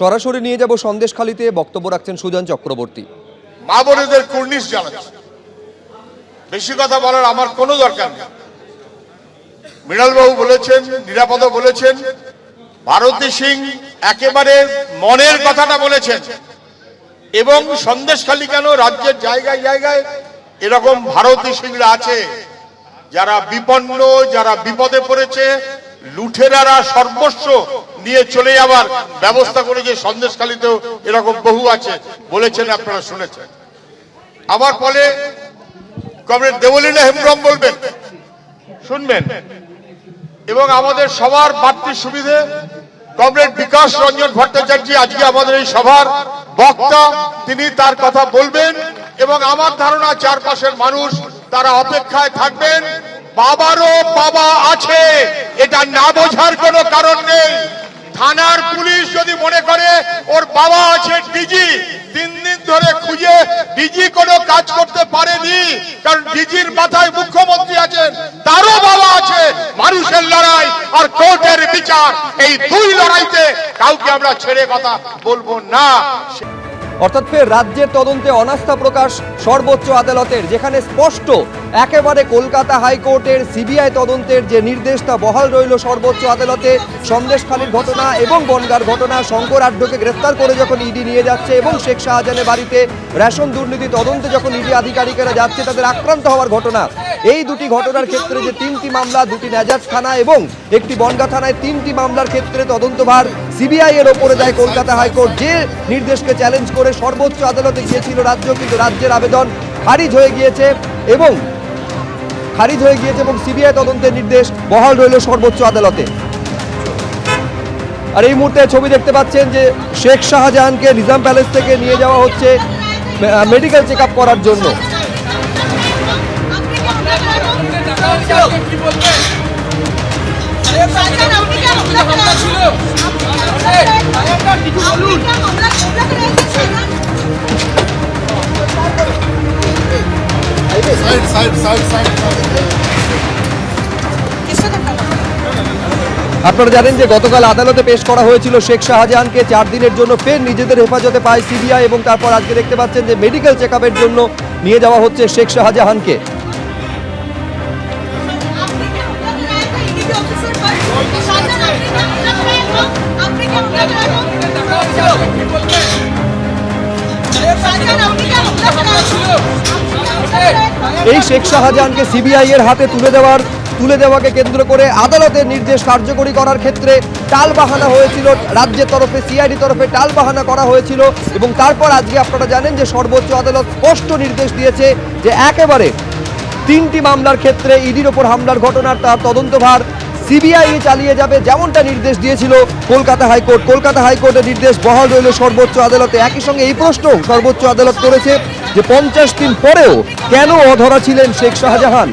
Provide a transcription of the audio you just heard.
সরাসরি নিয়ে যাব সন্দেশখালিতে, বক্তব্য রাখছেন সুজন চক্রবর্তী। মা বোনেদের কুর্নিশ জানাচ্ছি। বেশি কথা বলার আমার কোনো দরকার নেই। মৃণালবাবু বলেছেন নিরাপদ বলেছেন, ভারতী সিং একেবারে মনের কথাটা বলেছেন। এবং সন্দেশখালী কেন রাজ্যের জায়গায় জায়গায় এরকম ভারতী সিংরা আছে, যারা বিপন্ন, যারা বিপদে পড়েছে, লুঠেরারা সর্বস্ব নিয়ে চলে যাবার ব্যবস্থা করেছে, সন্দেশখালীতেও এরকম বহু আছে, বলেছেন, আপনারা শুনেছেন। আমার ফলে কমরেড দেবলীনা হেমব্রম বলবেন, শুনবেন। এবং আমাদের সবার বাড়তি সুবিধে, কমরেড বিকাশ রঞ্জন ভট্টাচার্য আজকে আমাদের এই সভার বক্তা, তিনি তার কথা বলবেন এবং আমার ধারণা চারপাশের মানুষ তারা অপেক্ষায় থাকবেন। বাবারও বাবা আছে, এটা না বোঝার কোনো কারণ নেই। থানার পুলিশ যদি মনে করে ওর বাবা আছে ডিজি, তিন দিন ধরে খুঁজে ডিজি কোনো কাজ করতে পারেনি, কারণ ডিজির মাথায় মুখ্যমন্ত্রী আছেন, তারও বাবা আছে, মানুষের লড়াই আর কোর্টের বিচার, এই দুই লড়াইতে কাউকে আমরা ছেড়ে কথা বলব না। অর্থাৎ ফের রাজ্যের তদন্তে অনাস্থা প্রকাশ সর্বোচ্চ আদালতের, যেখানে স্পষ্ট একেবারে কলকাতা হাইকোর্টের সিবিআই তদন্তের যে নির্দেশটা বহাল রইল সর্বোচ্চ আদালতে, সন্দেশখালীর ঘটনা এবং বনগার ঘটনা, শঙ্কর আড্ডকে গ্রেফতার করে যখন ইডি নিয়ে যাচ্ছে এবং শেখ শাহজাহানের বাড়িতে রেশন দুর্নীতি তদন্তে যখন ইডি আধিকারিকেরা যাচ্ছে, তাদের আক্রান্ত হওয়ার ঘটনা। এই দুটি ঘটনার ক্ষেত্রে যে তিনটি মামলা, দুটি নাজাজ থানা এবং একটি বনগা থানায় তিনটি মামলার ক্ষেত্রে তদন্তভার সিবিআই এর ওপরে দেয় কলকাতা হাইকোর্ট। যে নির্দেশকে চ্যালেঞ্জ করে সর্বোচ্চ আদালতে গিয়েছিল রাজ্য, কিন্তু রাজ্যের আবেদন খারিজ হয়ে গিয়েছে এবং খারিজ হয়ে গিয়েছে এবং সিবিআই তদন্তের নির্দেশ বহাল রইল সর্বোচ্চ আদালতে আর এই মুহূর্তে ছবি দেখতে পাচ্ছেন যে শেখ শাহজাহানকে নিজাম প্যালেস থেকে নিয়ে যাওয়া হচ্ছে মেডিকেল চেক করার জন্য আপনারা জানেন যে গতকাল আদালতে পেশ করা হয়েছিল শেখ শাহজাহানকে চার দিনের জন্য ফের নিজেদের হেফাজতে পায় সিবিআই এবং তারপর আজকে দেখতে পাচ্ছেন যে মেডিকেল চেক জন্য নিয়ে যাওয়া হচ্ছে শেখ শাহজাহানকে এই শেখ শাহজাহানকে সিবিআই এর হাতে তুলে দেওয়ার, তুলে দেওয়াকে কেন্দ্র করে আদালতের নির্দেশ কার্যকরী করার ক্ষেত্রে টাল বাহানা হয়েছিল। রাজ্যের তরফে, সিআইডি তরফে টাল বাহানা করা হয়েছিল এবং তারপর আজকে আপনারা জানেন যে সর্বোচ্চ আদালত স্পষ্ট নির্দেশ দিয়েছে যে একেবারে তিনটি মামলার ক্ষেত্রে ইডির ওপর হামলার ঘটনার তার তদন্তভার সিবিআই চালিয়ে যাবে যেমনটা নির্দেশ দিয়েছিল কলকাতা হাইকোর্ট। কলকাতা হাইকোর্টের নির্দেশ বহাল রইল সর্বোচ্চ আদালতে। একই সঙ্গে এই প্রশ্ন সর্বোচ্চ আদালত করেছে যে পঞ্চাশ দিন পরেও কেন অধরা ছিলেন শেখ শাহজাহান?